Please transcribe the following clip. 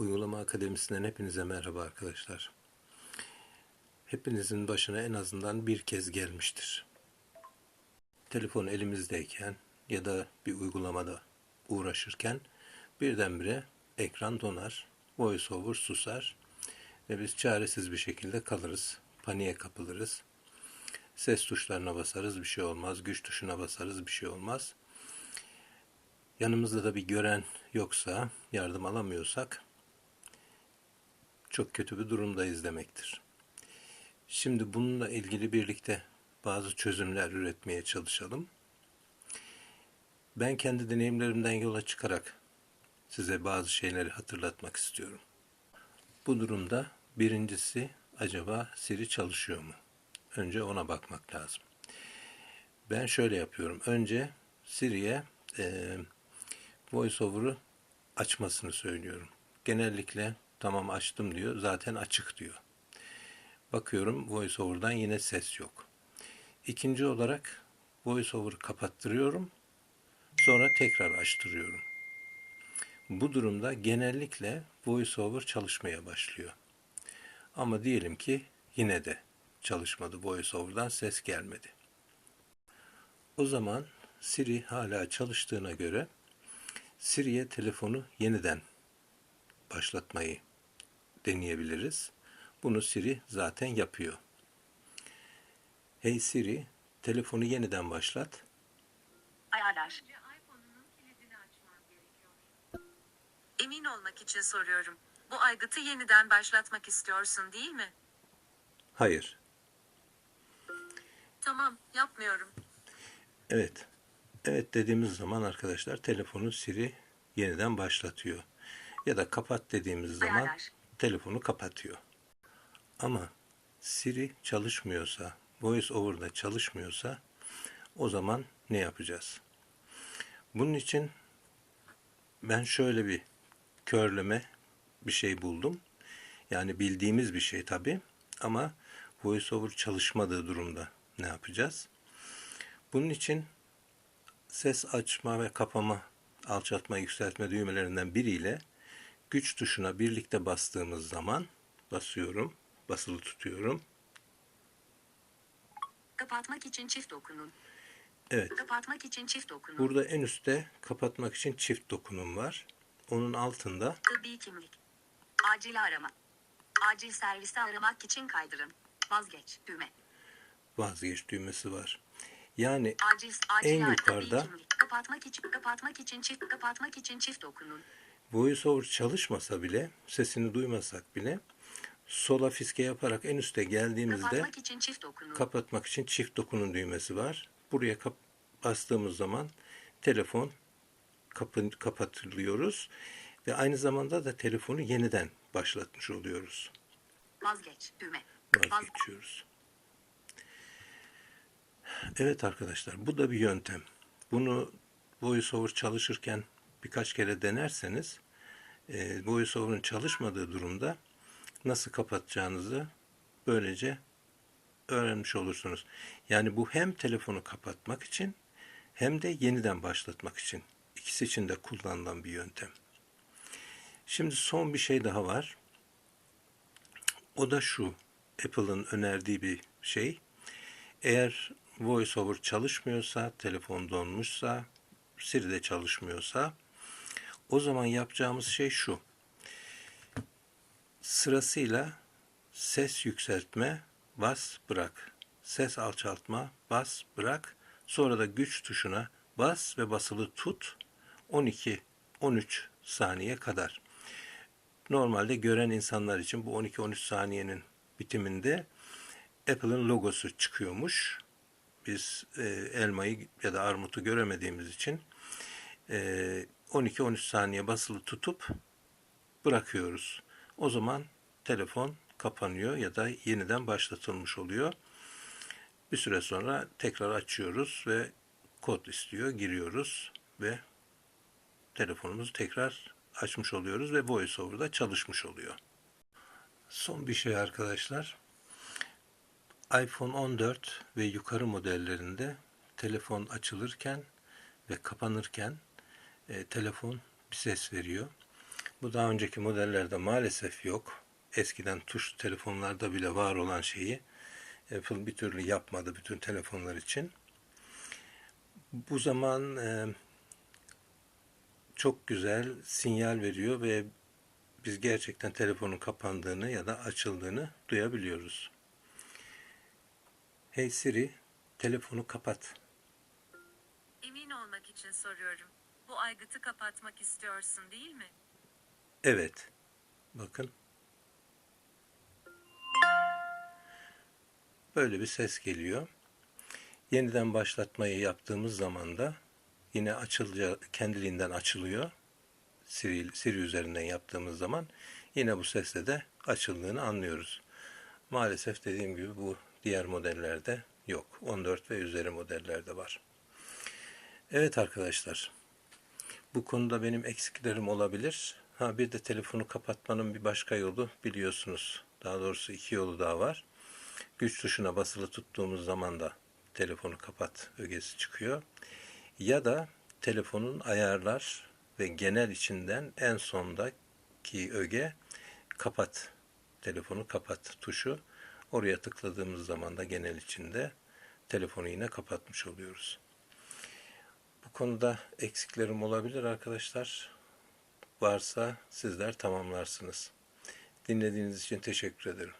Uygulama Akademisi'nden hepinize merhaba arkadaşlar. Hepinizin başına en azından bir kez gelmiştir. Telefon elimizdeyken ya da bir uygulamada uğraşırken birdenbire ekran donar, voiceover susar ve biz çaresiz bir şekilde kalırız, paniğe kapılırız. Ses tuşlarına basarız bir şey olmaz, güç tuşuna basarız bir şey olmaz. Yanımızda da bir gören yoksa, yardım alamıyorsak çok kötü bir durumdayız demektir. Şimdi bununla ilgili birlikte bazı çözümler üretmeye çalışalım. Ben kendi deneyimlerimden yola çıkarak size bazı şeyleri hatırlatmak istiyorum. Bu durumda birincisi acaba Siri çalışıyor mu? Önce ona bakmak lazım. Ben şöyle yapıyorum. Önce Siri'ye e, VoiceOver'ı açmasını söylüyorum. Genellikle tamam açtım diyor. Zaten açık diyor. Bakıyorum VoiceOver'dan yine ses yok. İkinci olarak VoiceOver'ı kapattırıyorum. Sonra tekrar açtırıyorum. Bu durumda genellikle VoiceOver çalışmaya başlıyor. Ama diyelim ki yine de çalışmadı. VoiceOver'dan ses gelmedi. O zaman Siri hala çalıştığına göre Siri'ye telefonu yeniden başlatmayı deneyebiliriz. Bunu Siri zaten yapıyor. Hey Siri, telefonu yeniden başlat. Ayarlar. Emin olmak için soruyorum. Bu aygıtı yeniden başlatmak istiyorsun değil mi? Hayır. Tamam, yapmıyorum. Evet. Evet dediğimiz zaman arkadaşlar telefonu Siri yeniden başlatıyor. Ya da kapat dediğimiz zaman Ayarlar. Telefonu kapatıyor. Ama Siri çalışmıyorsa, Voice Over'da çalışmıyorsa o zaman ne yapacağız? Bunun için ben şöyle bir körleme bir şey buldum. Yani bildiğimiz bir şey tabi ama VoiceOver çalışmadığı durumda ne yapacağız? Bunun için ses açma ve kapama, alçaltma, yükseltme düğmelerinden biriyle güç tuşuna birlikte bastığımız zaman basıyorum, basılı tutuyorum. Kapatmak için çift dokunun. Evet, Kapatmak için çift dokunun. burada en üstte kapatmak için çift dokunum var. Onun altında Tıbbi kimlik. Acil arama. Acil servisi aramak için kaydırın. Vazgeç düğme. vazgeç düğmesi var. Yani Acil acil En ar- yukarıda-. Kapatmak için kapatmak için çift kapatmak için çift dokunun. VoiceOver çalışmasa bile, sesini duymasak bile sola fiske yaparak en üste geldiğimizde Kapatmak için çift dokunun. kapatmak için çift dokunun düğmesi var. Buraya kap- bastığımız zaman telefon kapı- kapatılıyoruz ve aynı zamanda da telefonu yeniden başlatmış oluyoruz. Vazgeç düğme. Vaz- Vazgeçiyoruz. Evet arkadaşlar bu da bir yöntem. Bunu VoiceOver çalışırken birkaç kere denerseniz e, VoiceOver'ın çalışmadığı durumda nasıl kapatacağınızı böylece öğrenmiş olursunuz. Yani bu hem telefonu kapatmak için hem de yeniden başlatmak için ikisi için de kullanılan bir yöntem. Şimdi son bir şey daha var. O da şu. Apple'ın önerdiği bir şey. Eğer VoiceOver çalışmıyorsa, telefon donmuşsa, Siri de çalışmıyorsa o zaman yapacağımız şey şu. Sırasıyla ses yükseltme, bas, bırak. Ses alçaltma, bas, bırak. Sonra da güç tuşuna bas ve basılı tut 12-13 saniye kadar. Normalde gören insanlar için bu 12-13 saniyenin bitiminde Apple'ın logosu çıkıyormuş. Biz e, elmayı ya da armutu göremediğimiz için e, 12-13 saniye basılı tutup bırakıyoruz. O zaman telefon kapanıyor ya da yeniden başlatılmış oluyor. Bir süre sonra tekrar açıyoruz ve kod istiyor, giriyoruz ve telefonumuzu tekrar açmış oluyoruz ve VoiceOver'da çalışmış oluyor. Son bir şey arkadaşlar. iPhone 14 ve yukarı modellerinde telefon açılırken ve kapanırken e, telefon bir ses veriyor. Bu daha önceki modellerde maalesef yok. Eskiden tuş telefonlarda bile var olan şeyi Apple bir türlü yapmadı bütün telefonlar için. Bu zaman e, çok güzel sinyal veriyor ve biz gerçekten telefonun kapandığını ya da açıldığını duyabiliyoruz. Hey Siri, telefonu kapat. Emin olmak için soruyorum. Bu aygıtı kapatmak istiyorsun değil mi? Evet. Bakın. Böyle bir ses geliyor. Yeniden başlatmayı yaptığımız zaman da yine açılca kendiliğinden açılıyor. Siri, Siri üzerinden yaptığımız zaman yine bu sesle de açıldığını anlıyoruz. Maalesef dediğim gibi bu diğer modellerde yok. 14 ve üzeri modellerde var. Evet arkadaşlar. Bu konuda benim eksiklerim olabilir. Ha bir de telefonu kapatmanın bir başka yolu biliyorsunuz. Daha doğrusu iki yolu daha var. Güç tuşuna basılı tuttuğumuz zaman da telefonu kapat ögesi çıkıyor. Ya da telefonun ayarlar ve genel içinden en sondaki öge kapat. Telefonu kapat tuşu. Oraya tıkladığımız zaman da genel içinde telefonu yine kapatmış oluyoruz. Bu konuda eksiklerim olabilir arkadaşlar. Varsa sizler tamamlarsınız. Dinlediğiniz için teşekkür ederim.